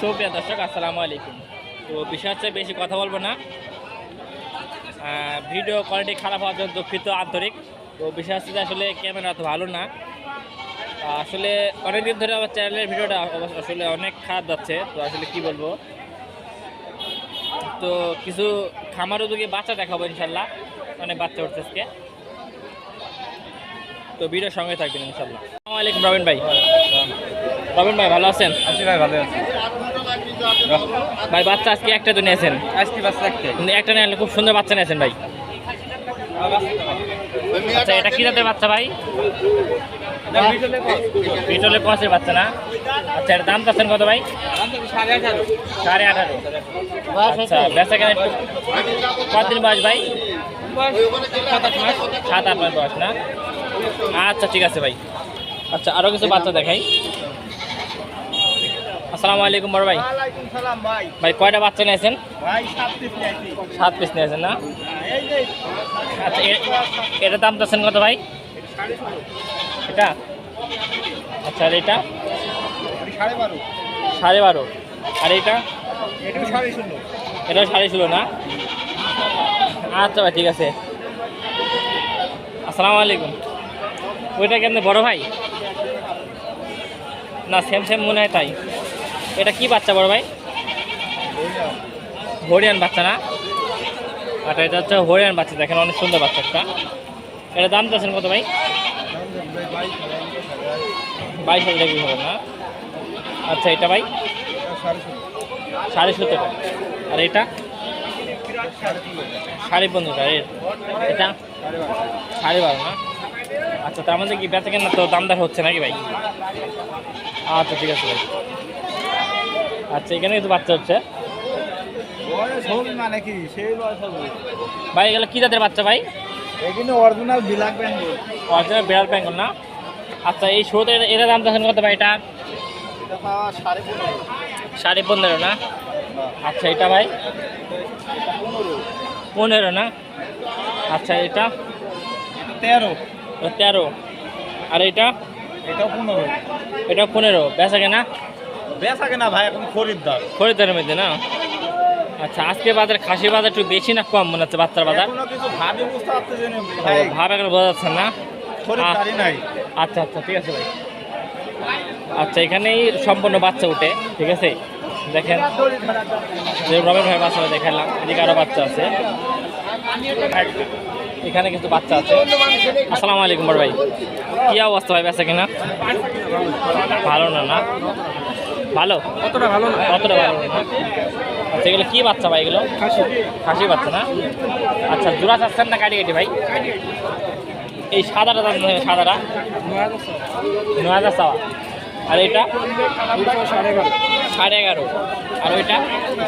সুপ্রিয় দর্শক আসসালামু আলাইকুম। তো বিষয় হচ্ছে বেশি কথা বলব না। ভিডিও কোয়ালিটি খারাপ হওয়ার জন্য দুঃখিত আন্তরিক। তো বিষয় হচ্ছে যে আসলে ক্যামেরা অত ভালো না। আসলে অনেকদিন ধরে আমার চ্যানেলের ভিডিওটা আসলে অনেক খারাপ যাচ্ছে। তো আসলে কি বলব? তো কিছু খামার উদ্যোগে বাচ্চা দেখাবো ইনশাল্লাহ। অনেক বাচ্চা উঠছে আজকে। তো ভিডিওর সঙ্গে থাকবেন ইনশাল্লাহ। আসসালামু আলাইকুম রবিন ভাই। রবিন ভাই ভালো আছেন? আছি ভাই ভালো আছি। ভাই বাচ্চা আজকে একটা তো নিয়েছেন। আজকে বাচ্চা একটা। নিয়ে খুব সুন্দর বাচ্চা নিয়েছেন ভাই। আচ্ছা এটা কি জাতের বাচ্চা ভাই? বিটলে কসের বাচ্চা না? আচ্ছা এর দাম চাচ্ছেন কত ভাই? সাড়ে আঠারো। সাড়ে আঠারো আচ্ছা বেচা কেন একটু কতদিন বয়স ভাই? সাত আট মাস বয়স না? আচ্ছা ঠিক আছে ভাই। আচ্ছা আরও কিছু বাচ্চা দেখাই। আসসালামু আলাইকুম বড় ভাই। ওয়ালাইকুম সালাম ভাই। কয়টা বাচ্চা নিয়েছেন? ভাই সাত পিস নিয়েছেন না? এই যে আচ্ছা এ- এটার দাম চাচ্ছেন কত ভাই? এটা? আচ্ছা আর এটা? সাড়ে বারো। আর এটা? এটাও সাড়ে ষোলো। এটাও সাড়ে ষোলো না? আচ্ছা ভাই ঠিক আছে। আসসালামু আলাইকুম। ওইটা কেমন বড় ভাই? না সেম সেম মনে হয় তাই। এটা কি বাচ্চা বড় ভাই? হরিয়ান বাচ্চা না? আচ্ছা এটা হচ্ছে হরিয়ান বাচ্চা, দেখেন অনেক সুন্দর বাচ্চা একটা। এটা দাম চাচ্ছেন কত ভাই? বাইশ হাজার টাকা হবে না? আচ্ছা এটা ভাই? সাড়ে সতেরো আর এটা? সাড়ে পনেরো এর এটা? সাড়ে বারো না? আচ্ছা তার মধ্যে কি বেচা কেনা তো দাম দেখা হচ্ছে নাকি ভাই? আচ্ছা ঠিক আছে ভাই। আচ্ছা এখানে কিন্তু বাচ্চা হচ্ছে। ভাই এগুলো কী জাতের বাচ্চা ভাই? এখানে অরিজিনাল বিলাক ব্যাঙ্গল অরিজিনাল বিড়াল প্যাঙ্গল না? আচ্ছা এই শোতে এটা দাম দেখেন কত ভাই এটা? এটা সাড়ে পনেরো। না? আচ্ছা এটা ভাই? পনেরো না? আচ্ছা এটা? তেরো। তেরো। আর এটা? এটাও পনেরো। এটা পনেরো। বেচা কেনা? বেচা কেনা ভাই এখন খরিদ্দার। খরিদারের মধ্যে না? আচ্ছা আজকে বাজার খাসি বাজার একটু বেশি না কম মনে হচ্ছে বাচ্চার বাজার? কিছু ভাবি বুঝতে পারতেছি না ভাই। ভাব এখন বোঝা যাচ্ছে না? খরিদ্দারই নাই। আচ্ছা আচ্ছা ঠিক আছে ভাই। আচ্ছা এখানেই সম্পূর্ণ বাচ্চা উঠে ঠিক আছে? দেখেন রমেন ভাই বাচ্চা দেখালাম এদিকে আরও বাচ্চা আছে। এখানে কিছু বাচ্চা আছে। আসসালামু আলাইকুম বড় ভাই। কি অবস্থা ভাই বেচা কিনা? ভালো না না? ভালো? কতটা ভালো না। কতটা ভালো না। আচ্ছা এগুলো কি বাচ্চা ভাই এগুলো? খাসি। খাসি বাচ্চা না? আচ্ছা জোড়া চাচ্ছেন না কাটি কাটি ভাই? এই সাদাটা দাম নেবে, সাদাটা? নয় হাজার চাওয়া। আর এটা? সাড়ে এগারো। সাড়ে এগারো আর ওইটা?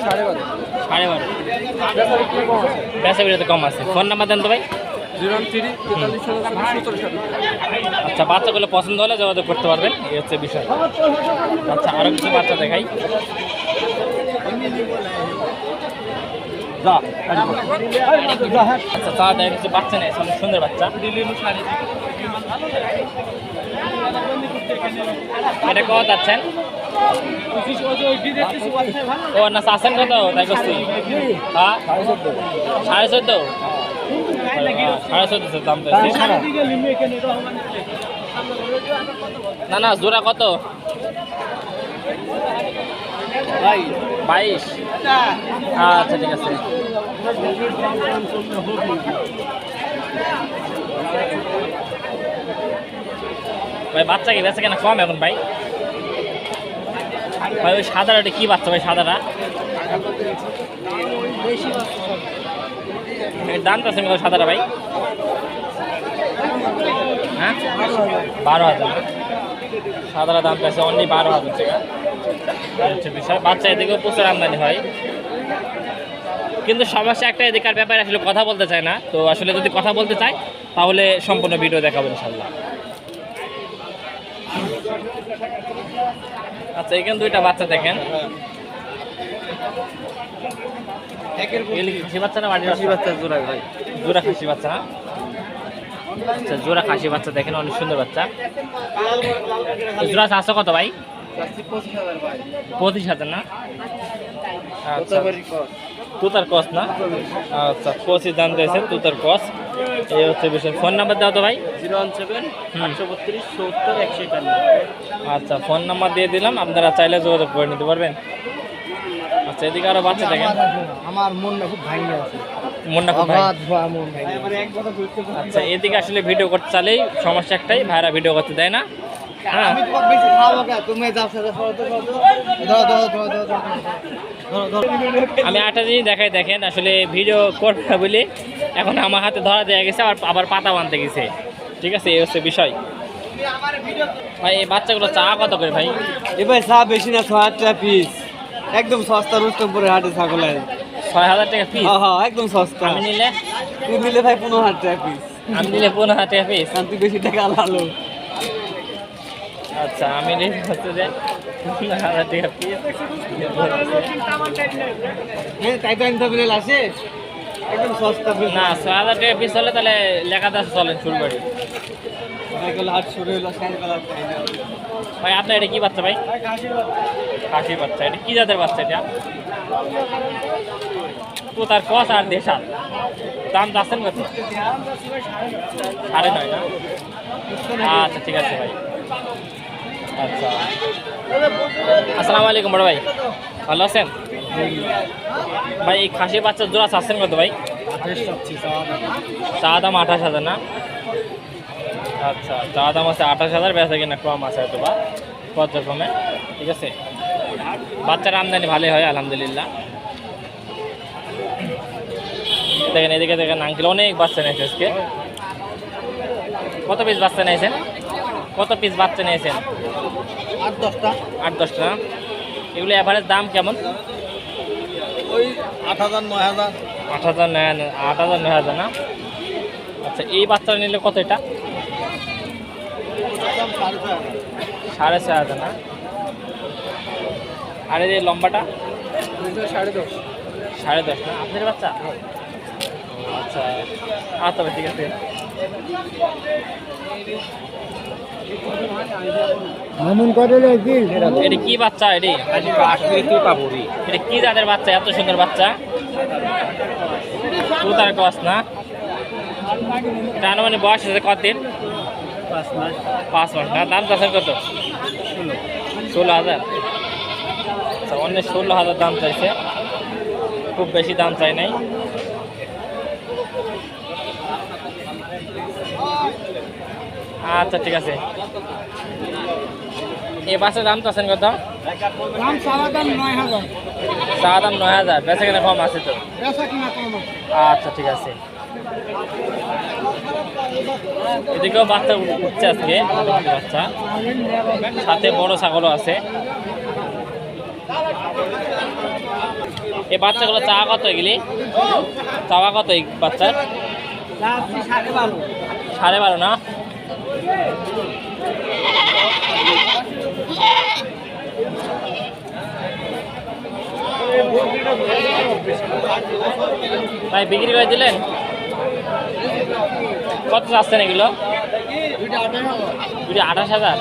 সাড়ে বারো। সাড়ে বারো। বেচা বিড়াতে কম আছে। ফোন নাম্বার দেন তো ভাই। আচ্ছা বাচ্চাগুলো পছন্দ হলে যোগাযোগ করতে পারবেন, এই হচ্ছে বিষয়। আচ্ছা আরও কিছু বাচ্চা দেখাই। আচ্ছা চা দেয় কিছু বাচ্চা নেই সুন্দর বাচ্চা। এটা কত যাচ্ছেন? ও, না চাচ্ছেন কত? তাই হ্যাঁ? সাড়ে চোদ্দ। দাম না না, জোড়া কত? বাইশ। আচ্ছা ঠিক আছে। ভাই, বাচ্চা কি? বেচা কেন কম এখন, ভাই? ভাই, ওই সাদাটা কি বাচ্চা, ভাই, সাদাটা? দাম তো আছে সাদাটা ভাই। হ্যাঁ? বারো হাজার। সাদাটা দাম পেয়েছে অনলি বারো হাজার টাকা। হচ্ছে বিষয়, বাচ্চা এদিকেও প্রচুর আমদানি হয়। কিন্তু সমস্যা একটা এদিকার ব্যাপারে আসলে কথা বলতে চায় না। তো আসলে যদি কথা বলতে চায়, তাহলে সম্পূর্ণ ভিডিও দেখাবো ইনশাল্লাহ আচ্ছা এখানে দুইটা বাচ্চা দেখেন। খাসি বাচ্চা না বাড়ির বাচ্চা? জোড়া ভাই জোড়া খাসি বাচ্চা আচ্ছা জোড়া খাসি বাচ্চা দেখেন অনেক সুন্দর বাচ্চা। জোড়া চারশো কত ভাই? পঁচিশ হাজার না? আচ্ছা তুতার কস না? আচ্ছা পঁচিশ দাম দিয়েছে তুতার কস। এই হচ্ছে বিষয়। ফোন নাম্বার দাও তো ভাই। জিরো ওয়ান সেভেন আটশো বত্রিশ সত্তর একশো আচ্ছা ফোন নাম্বার দিয়ে দিলাম আপনারা চাইলে যোগাযোগ করে নিতে পারবেন। আচ্ছা এদিকে আরও বাচ্চা দেখেন। আমার মনটা খুব ভাঙে আছে। আচ্ছা এদিকে আসলে ভিডিও করতে চালেই সমস্যা একটাই ভাইরা ভিডিও করতে দেয় না। হ্যাঁ। আমি একটা জিনিস দেখাই দেখেন আসলে ভিডিও করবে বলে এখন আমার হাতে ধরা দেওয়া গেছে আবার আবার পাতা বানতে গেছে। ঠিক আছে এই হচ্ছে বিষয়। ভাই এই বাচ্চাগুলো চা কত করে ভাই? এবার চা বেশি না ছয় হাজার পিস একদম সস্তা রুস্তমপুরের হাটে ছাগলের। ছয় হাজার টাকা পিস হ্যাঁ হ্যাঁ একদম সস্তা। আমি নিলে? তুই নিলে ভাই পনেরো হাজার টাকা পিস আমি নিলে পনেরো হাজার টাকা পিস তুই বেশি টাকা লালো। আচ্ছা আমি নিলে হচ্ছে যে পনেরো হাজার টাকা পিস হ্যাঁ তাই তো আনতে পেলে আসে। একদম সস্তা না ছয় হাজার টাকা পিস হলে তাহলে লেখাতে চলেন শুরু করি। ভাই আপনার এটা কি বাচ্চা ভাই? খাসি বাচ্চা, এটা কি জাতের বাচ্চা এটা? তো তার কস আর দেশাল? দাম যাচ্ছেন কত? সাড়ে নয় না? আচ্ছা ঠিক আছে ভাই। আচ্ছা। আসসালামু আলাইকুম বড় ভাই। ভালো আছেন? ভাই, এই খাসি বাচ্চার জোড়া চাচ্ছেন কত ভাই? চা দাম আঠাশ হাজার না? আচ্ছা চা দাম আছে আঠাশ হাজার, বেচা কিনা কম আছে হয়তো বা পর্যায়ক্রমে, ঠিক আছে? বাচ্চার আমদানি ভালোই হয় আলহামদুলিল্লাহ। দেখেন এদিকে দেখেন আঙ্কেল অনেক বাচ্চা নিয়েছে আজকে। কত পিস বাচ্চা নিয়েছেন? কত পিস বাচ্চা নিয়েছেন? আট দশটা। আট দশটা। এগুলো অ্যাভারেজ দাম কেমন? ওই আট হাজার নয় হাজার। আট হাজার নয় আট হাজার নয় হাজার না? আচ্ছা এই বাচ্চাটা নিলে কত এটা? সাড়ে ছয় হাজার না? আর এই যে লম্বাটা? সাড়ে দশ। সাড়ে দশ না? আপনার বাচ্চা? আচ্ছা। আচ্ছা ভাই, ঠিক আছে। মামুন করে কি এটা কি বাচ্চা এটি? কাশ্মীরি তুই পাবো এটা কি জাতের বাচ্চা? এত সুন্দর বাচ্চা। কস না? এটা আনুমানিক বয়স আছে কতদিন? পাঁচ মাস। পাঁচ মাস। না দাম চাষের কত? ষোলো হাজার। আচ্ছা অন্য ষোলো হাজার দাম চাইছে। খুব বেশি দাম চাই নাই। আচ্ছা ঠিক আছে। এই বাসের দাম চাচ্ছেন কত দাম দাম নয় হাজার। দাম নয় হাজার। বেচা কেনা কম আছে তো? আচ্ছা ঠিক আছে। এদিকেও বাচ্চা উঠছে আজকে বাচ্চা। সাথে বড় ছাগলও আছে। এই বাচ্চাগুলো চা কত এগুলি? চাওয়া কত বাচ্চার সাড়ে বারো না? ভাই, বিক্রি করে দিলেন? কত আসছেন এগুলো? দুইটা আঠাশ হাজার।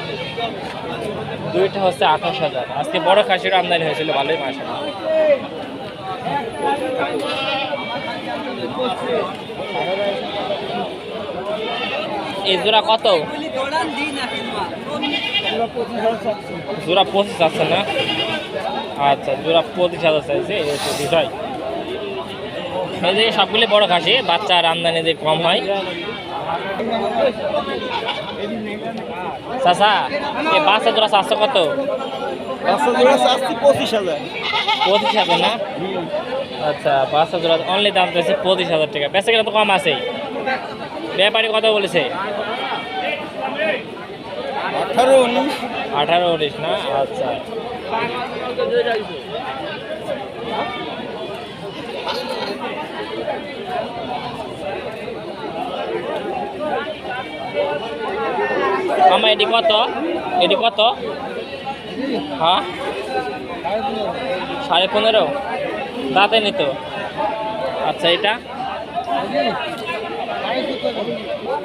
দুইটা হচ্ছে আঠাশ হাজার। আজকে বড় খাসির আমদানি হয়েছিল, ভালোই মাসে এই জোড়া কত? জোড়া পঁচিশ আছে না? আচ্ছা জোড়া পঁচিশ হাজার চাইছে বিষয় সবগুলি বড় খাসি বাচ্চা আর আমদানি দিয়ে কম হয়। চাষা এই বাচ্চা জোড়া চারশো কত? পঁচিশ হাজার। পঁচিশ হাজার না? আচ্ছা বাচ্চা জোড়া অনলি দাম চাইছে পঁচিশ হাজার টাকা। বেচা গেলে তো কম আছেই। ব্যাপারী কত বলেছে। আঠারো উনিশ। আঠারো উনিশ না? আচ্ছা। মামা এটি কত এটি কত হ্যাঁ সাড়ে পনেরো দাঁতে নিত আচ্ছা এটা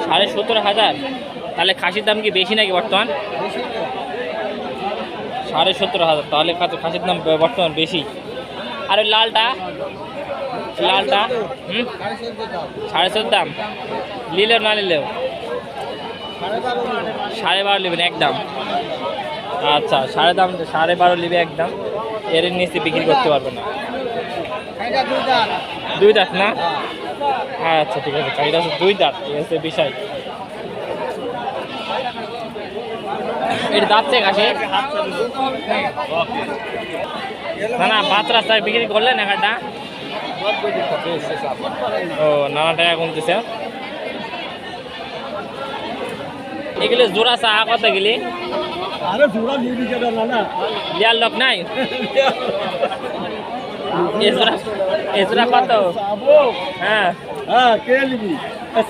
সাড়ে সত্তর হাজার তাহলে খাসির দাম কি বেশি নাকি বর্তমান? সাড়ে সত্তর হাজার তাহলে খাসি- খাসির দাম বর্তমান বেশি। আর ওই লালটা? লালটা? হুম? সাড়ে চোদ্দ দাম। নিলেও না নিলেও সাড়ে বারো নেবেন, একদম। আচ্ছা সাড়ে দাম, সাড়ে বারো নেবে একদম। এর নিচে বিক্রি করতে পারবে না। দুই দাঁত না? আচ্ছা ঠিক আছে চাহিদা আছে দুই দাঁত ঠিক আছে বিষয়। এটা দাঁত চেক আসে। না না ভাত রাস্তায় বিক্রি করলেন এখানটা। ও, নানা টাকা কমতেছে। এগুলো জোড়া চা কত গেলি আরে জোড়া নিবি কেন না না। লিয়ার লোক নাই? এজরা এজরা কত? হ্যাঁ। হ্যাঁ কে নিবি?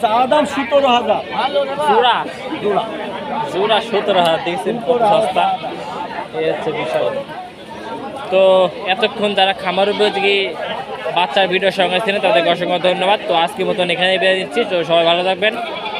চা দাম সতেরো হাজার। জোড়া? জোড়া। সতেরো হাজার দেখছেন কত সস্তা। এই হচ্ছে বিষয়। তো এতক্ষণ যারা খামার উপযোগী বাচ্চার ভিডিও সঙ্গে ছিলেন তাদেরকে অসংখ্য ধন্যবাদ। তো আজকের মতন এখানে বেরিয়ে দিচ্ছি তো সবাই ভালো থাকবেন।